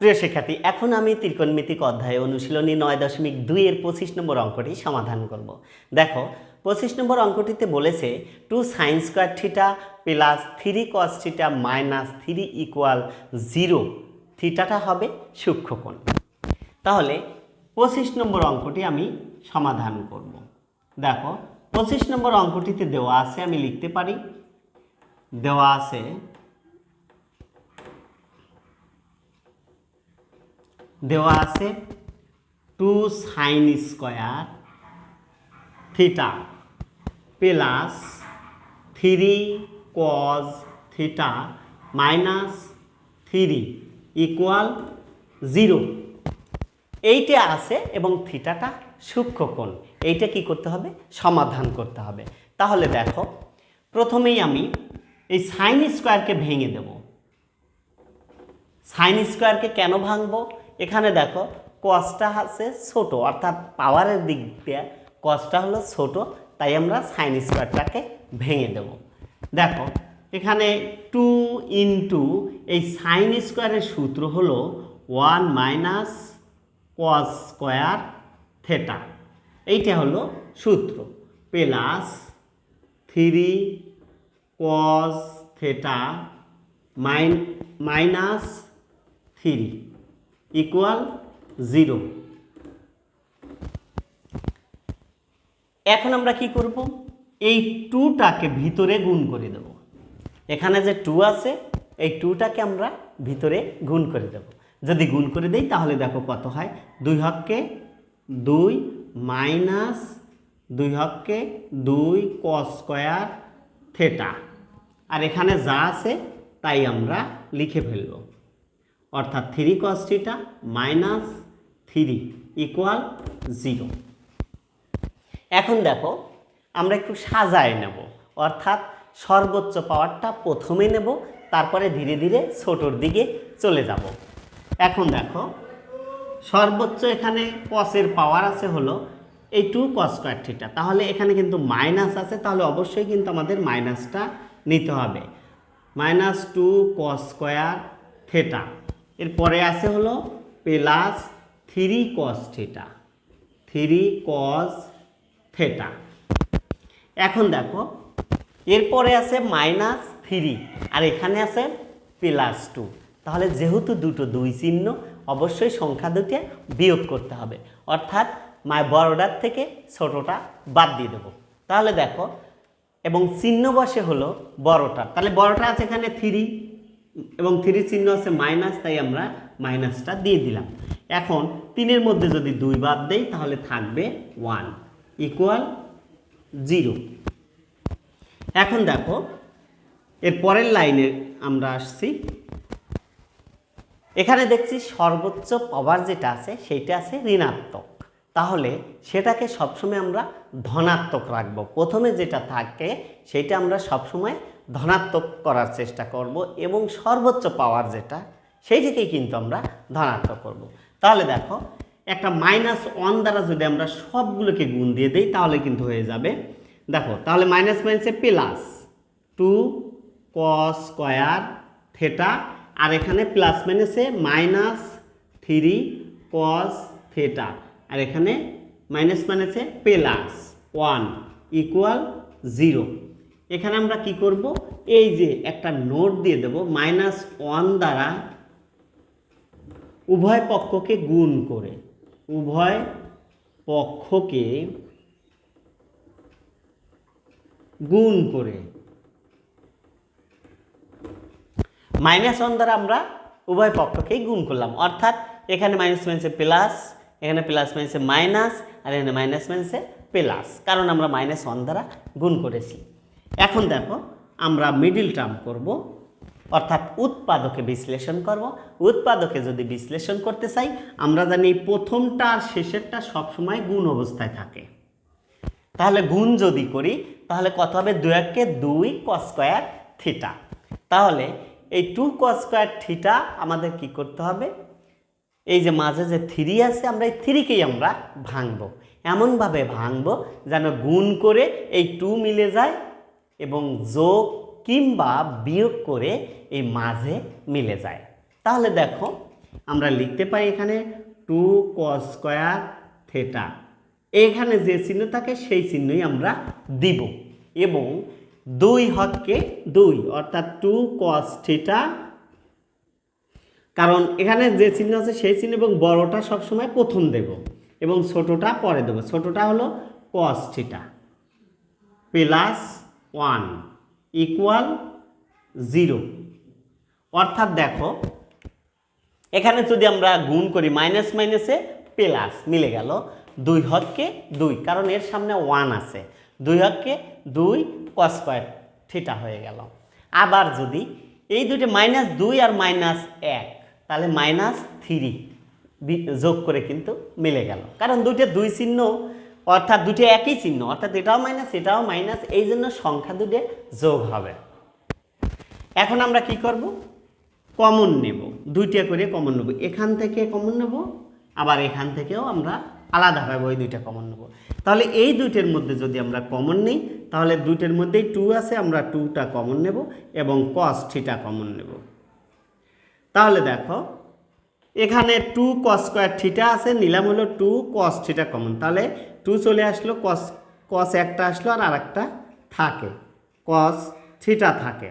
প্রিয় শিক্ষার্থী, এখন আমি ত্রিকোণমিতিক অধ্যায়ে অনুশীলনী নয় দশমিক দুইয়ের পঁচিশ নম্বর অঙ্কটি সমাধান করব। দেখো, পঁচিশ নম্বর অঙ্কটিতে বলেছে, two sine square theta plus three cos theta minus three equal zero. থিটাটা হবে সূক্ষ্মকোণ। তাহলে পঁচিশ নম্বর অঙ্কটি আমি সমাধান করব। দেখো, পঁচিশ নম্বর অঙ্কটিতে দেওয়া আছে, আমি লিখতে পারি। দেওয়া আছে দেওয়া আছে two sine square theta plus three cos theta minus three equal zero এইটা আছে এবং থিটাটা সূক্ষ্মকোণ। এইটা কি করতে হবে? সমাধান করতে হবে। তাহলে দেখো, প্রথমেই আমি এই সাইন স্কোয়ারকে ভেঙে দেব। সাইন স্কোয়ারকে কেন ভাঙবো? এখানে দেখো কসটা আছে ছোট, অর্থাৎ পাওয়ারের দিক দিয়ে কসটা হলো ছোট, তাই আমরা সাইন স্কোয়ারটাকে ভেঙে দেব। দেখো, এখানে টু ইন্টু এই সাইন স্কোয়ারের সূত্র হলো one minus cos square theta এইটা হলো সূত্র প্লাস থ্রি কস থেটা মাইন মাইনাস থ্রি ইকুয়াল জিরো এখন আমরা কি করব? এই টুটাকে ভিতরে গুণ করে দেব। এখানে যে টু আছে, এই টুটাকে আমরা ভিতরে গুণ করে দেব। যদি গুণ করে দেই, তাহলে দেখো কত হয়? দুই হককে দুই মাইনাস দুই হককে দুই কস স্কোয়ার থেটা আর এখানে যা আছে, তাই আমরা লিখে ফেলব। অর্থাৎ three cos theta minus three equal zero এখন দেখো, আমরা একটু সাজায় নেব। অর্থাৎ সর্বোচ্চ পাওয়ারটা প্রথমে নেব, তারপরে ধীরে ধীরে ছোটোর দিকে চলে যাব। এখন দেখো, সর্বোচ্চ এখানে কসের পাওয়ার আছে হলো এই টু কস স্কোয়ার থিটা তাহলে এখানে কিন্তু মাইনাস আছে, তাহলে অবশ্যই কিন্তু আমাদের মাইনাসটা নিতে হবে। Minus two cos square theta এরপরে আছে হলো plus three cos theta three cos theta এখন দেখো এরপরে আছে মাইনাস থ্রি, আর এখানে আছে প্লাস টু। তাহলে যেহেতু দুটো দুই চিহ্ন, অবশ্যই সংখ্যা দুটি বিয়োগ করতে হবে। অর্থাৎ মায় বড়টার থেকে ছোটটা বাদ দিয়ে দেবো। তাহলে দেখো, এবং চিহ্ন বসে হলো বড়টা তাহলে বড়টা আছে এখানে থ্রি এবং থ্রি চিহ্ন আছে মাইনাস, তাই আমরা মাইনাসটা দিয়ে দিলাম। এখন তিনের মধ্যে যদি দুই বাদ দেই, তাহলে থাকবে ওয়ান ইকুয়াল জিরো। এখন দেখো, এর পরের লাইনে আমরা আসছি। এখানে দেখছি সর্বোচ্চ পাওয়ার যেটা আছে, সেইটা আছে ঋণাত্মক। তাহলে সেটাকে সবসময় আমরা ধনাত্মক রাখব। প্রথমে যেটা থাকে, সেটা আমরা সবসময় ধনাত্মক করার চেষ্টা করব এবং সর্বোচ্চ পাওয়ার যেটা, সেই সেইটাকেই কিন্তু আমরা ধনাত্মক করব। তাহলে দেখো, একটা মাইনাস ওয়ান দ্বারা যদি আমরা সবগুলোকে গুণ দিয়ে দিই, তাহলে কিন্তু হয়ে যাবে, দেখো, তাহলে মাইনাস মাইনাসে plus two cos square theta আর এখানে প্লাস মাইনাসে মাইনাস থ্রি কস থেটা আর এখানে মাইনাস মাইনাসে প্লাস ওয়ান ইকুয়াল জিরো এখানে আমরা কি করব? এই যে একটা নোট দিয়ে দেব মাইনাস ওয়ান দ্বারা উভয় পক্ষকে গুণ করে। উভয় পক্ষকে গুণ করে। মাইনাস ওয়ান দ্বারা আমরা উভয় পক্ষকেই গুণ করলাম। অর্থাৎ এখানে মাইনাস মাইনাসে প্লাস এখানে প্লাস মাইনাসে মাইনাস আর এখানে মাইনাস মাইনাসে প্লাস কারণ আমরা মাইনাস ওয়ান দ্বারা গুণ করেছি। এখন দেখো, আমরা মিডিল টার্ম করব, অর্থাৎ উৎপাদকে বিশ্লেষণ করব। উৎপাদকে যদি বিশ্লেষণ করতে চাই, আমরা জানি প্রথমটা আর শেষেরটা সবসময় গুণ অবস্থায় থাকে। তাহলে গুণ যদি করি, তাহলে কত হবে? দুই একে দুই কস স্কোয়ার থিটা তাহলে এই টু কস স্কোয়ার থিটা আমাদের কি করতে হবে? এই যে মাঝে যে থ্রি আছে, আমরা এই থ্রিকেই আমরা ভাঙবো। এমনভাবে ভাঙবো যেন গুণ করে এই টু মিলে যায় এবং যোগ কিংবা বিয়োগ করে এই মাঝে মিলে যায়। তাহলে দেখো, আমরা লিখতে পারি এখানে টু কস স্কোয়ার থেটা এখানে যে চিহ্ন থাকে, সেই চিহ্নই আমরা দিব এবং দুই হককে দুই, অর্থাৎ টু কস থিটা কারণ এখানে যে চিহ্ন আছে, সেই চিহ্ন এবং বড়টা সবসময় প্রথম দেব এবং ছোটটা পরে দেব। ছোটটা হলো cos theta plus one equal zero. অর্থাৎ দেখো, এখানে যদি আমরা গুণ করি মাইনাস মাইনাসে প্লাস মিলে গেল দুই হককে দুই, কারণ এর সামনে ওয়ান আছে। দুই হককে দুই কস স্কোয়ার থিটা হয়ে গেল। আবার যদি এই দুটো মাইনাস দুই আর মাইনাস এক, তাহলে মাইনাস থ্রি যোগ করে কিন্তু মিলে গেল। কারণ দুইটা দুই চিহ্ন অর্থাৎ দুটো একই চিহ্ন, অর্থাৎ এটাও মাইনাস এটাও মাইনাস এই জন্য সংখ্যা দুটো যোগ হবে। এখন আমরা কি করব? কমন নেব। দুইটা করে কমন নেব। এখান থেকে কমন নেব, আবার এখান থেকেও আমরা আলাদাভাবে ওই দুইটা কমন নেব। তাহলে এই দুইটার মধ্যে যদি আমরা কমন নিই, তাহলে দুইটার মধ্যেই টু আছে, আমরা টুটা কমন নেব এবং কস থিটা কমন নেব। তাহলে দেখো, এখানে টু কস স্কোয়ার থিটা আছে, নিলাম হলো টু কস থিটা কমন তাহলে টু চলে আসলো কস কস একটা আসলো আর আরেকটা থাকে। কস থিটা থাকে।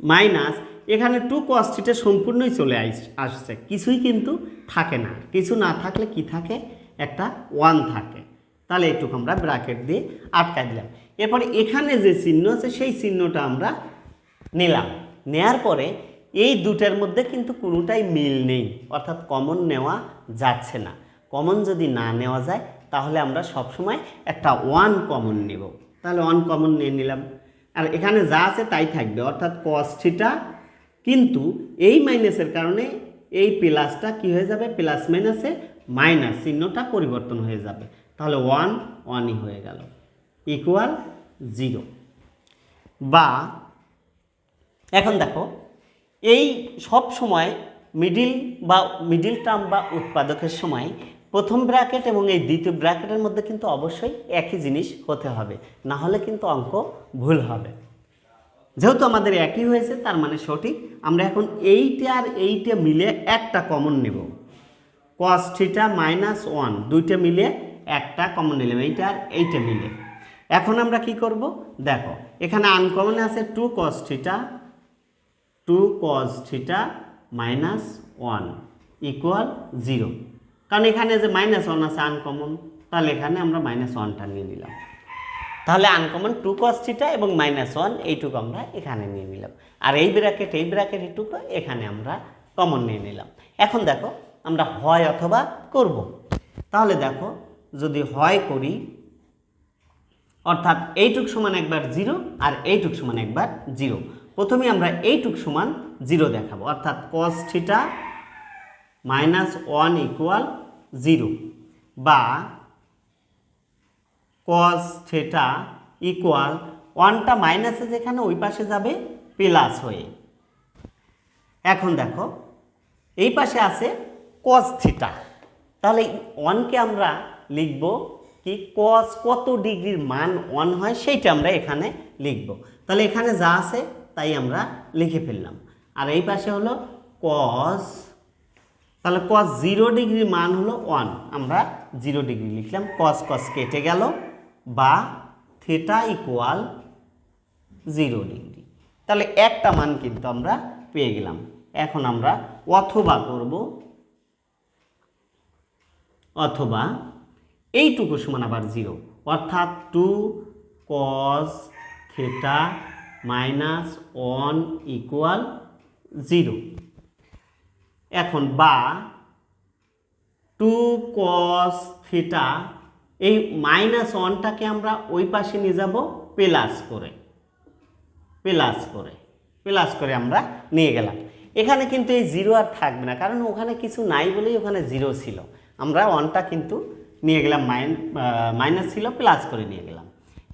মাইনাস এখানে টু কস থিটা সম্পূর্ণই চলে আসছে। কিছুই কিন্তু থাকে না। কিছু না থাকলে কি থাকে? একটা ওয়ান থাকে। তাহলে একটু আমরা ব্র্যাকেট দিয়ে আটকাই দিলাম। এরপরে এখানে যে চিহ্ন আছে, সেই চিহ্নটা আমরা নিলাম। নেয়ার পরে এই দুটার মধ্যে কিন্তু কোনোটাই মিল নেই। অর্থাৎ কমন নেওয়া যাচ্ছে না। কমন যদি না নেওয়া যায়, তাহলে আমরা সবসময় একটা ওয়ান কমন নেব। তাহলে ওয়ান কমন নিয়ে নিলাম। আর এখানে যা আছে তাই থাকবে, অর্থাৎ কস কিন্তু এই মাইনাসের কারণে এই প্লাসটা কি হয়ে যাবে? প্লাস মাইনাসে মাইনাস চিহ্নটা পরিবর্তন হয়ে যাবে। তাহলে ওয়ান ওয়ানই হয়ে গেল। ইকুয়াল জিরো বা এখন দেখো, এই সব সময় মিডিল বা মিডিল টার্ম বা উৎপাদকের সময় প্রথম ব্র্যাকেট এবং এই দ্বিতীয় ব্র্যাকেটের মধ্যে কিন্তু অবশ্যই একই জিনিস হতে হবে। না হলে কিন্তু অঙ্ক ভুল হবে। যেহেতু আমাদের একই হয়েছে, তার মানে সঠিক। আমরা এখন এইটে আর এইটে মিলে একটা কমন নেব। কস থিটা মাইনাস ওয়ান দুইটা মিলে একটা কমন নিলাম এইটা আর এইটা মিলে। এখন আমরা কি করব? দেখো, এখানে আনকমন আছে two cos theta two cos theta minus one equal zero কারণ এখানে যে মাইনাস ওয়ান আছে আনকমন তাহলে এখানে আমরা মাইনাস ওয়ানটা নিয়ে নিলাম। তাহলে আনকমন টু কস থিটা এবং মাইনাস ওয়ান এইটুকু আমরা এখানে নিয়ে নিলাম। আর এই ব্র্যাকেট এই ব্র্যাকেট এইটুকু এখানে আমরা কমন নিয়ে নিলাম। এখন দেখো, আমরা হয় অথবা করব। তাহলে দেখো, যদি হয় করি, অর্থাৎ এইটুক সমান একবার জিরো আর এইটুক সমান একবার জিরো প্রথমে আমরা এইটুক সমান জিরো দেখাবো। অর্থাৎ cos theta minus one equal zero বা কস থিটা ইকুয়াল ওয়ানটা মাইনাসে যেখানে ওই পাশে যাবে প্লাস হয়ে। এখন দেখো, এই পাশে আছে কস থিটা তাহলে ওয়ানকে আমরা লিখব কি কস কত ডিগ্রির মান ওয়ান হয় সেইটা আমরা এখানে লিখব। তাহলে এখানে যা আছে তাই আমরা লিখে ফেললাম। আর এই পাশে হলো কস তাহলে কস জিরো ডিগ্রির মান হলো ওয়ান আমরা জিরো ডিগ্রি লিখলাম কস কস কেটে গেল বা থিটা ইকুয়াল জিরো ডিগ্রি তাহলে একটা মান কিন্তু আমরা পেয়ে গেলাম। এখন আমরা অথবা করব, অথবা এইটুকু সমান আবার জিরো অর্থাৎ two cos theta minus one equal zero এখন বা টু কস থিটা এই মাইনাস ওয়ানটাকে আমরা ওই পাশে নিয়ে যাব প্লাস করে। প্লাস করে। প্লাস করে আমরা নিয়ে গেলাম। এখানে কিন্তু এই জিরো আর থাকবে না, কারণ ওখানে কিছু নাই বলেই ওখানে জিরো ছিল। আমরা ওয়ানটা কিন্তু নিয়ে গেলাম মাইন মাইনাস ছিল প্লাস করে নিয়ে গেলাম।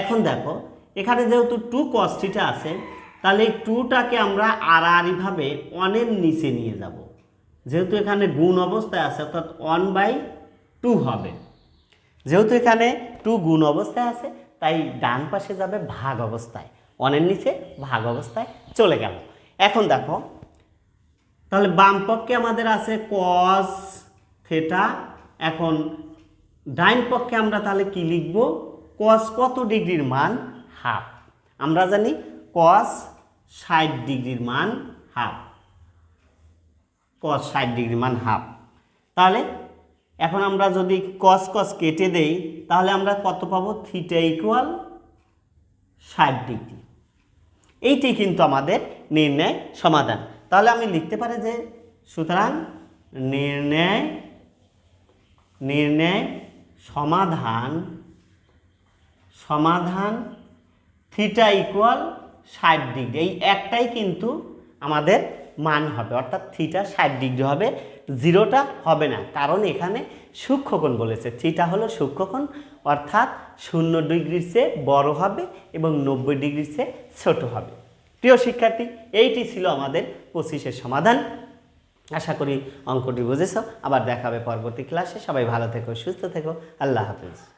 এখন দেখো, এখানে যেহেতু টু কস্টিটা আছে, তাহলে এই টুটাকে আমরা আড়াআড়িভাবে ওয়ানের নিচে নিয়ে যাব। যেহেতু এখানে গুণ অবস্থায় আছে, অর্থাৎ ওয়ান বাই টু হবে। যেহেতু এখানে টু গুণ অবস্থায় আছে, তাই ডান পাশে যাবে ভাগ অবস্থায়। অনের নিচে ভাগ অবস্থায় চলে গেল। এখন দেখো, তাহলে বাম পক্ষে আমাদের আছে কস থেটা এখন ডাইন পক্ষে আমরা তাহলে কি লিখব? কস কত ডিগ্রির মান? হাফ আমরা জানি কস ষাট ডিগ্রির মান হাফ কস ষাট ডিগ্রি মান হাফ তাহলে এখন আমরা যদি কস কস কেটে দেই, তাহলে আমরা কত পাবো? থিটা ইকুয়াল ষাট ডিগ্রি এইটি কিন্তু আমাদের নির্ণয় সমাধান। তাহলে আমি লিখতে পারি যে সুতরাং নির্ণয় নির্ণয় সমাধান সমাধান থিটা ইকুয়াল ষাট ডিগ্রি এই একটাই কিন্তু আমাদের মান হবে, অর্থাৎ থিটা ষাট ডিগ্রি হবে জিরোটা হবে না। কারণ এখানে সূক্ষ্মকোণ বলেছে থিটা হলো সূক্ষ্মকোণ, অর্থাৎ শূন্য ডিগ্রির চেয়ে বড় হবে এবং নব্বই ডিগ্রির চেয়ে ছোট হবে। প্রিয় শিক্ষার্থী, এইটি ছিল আমাদের পঁচিশের সমাধান। আশা করি অঙ্কটি বুঝেছ। আবার দেখা হবে পরবর্তী ক্লাসে সবাই ভালো থেকো, সুস্থ থেকো। আল্লাহ হাফিজ।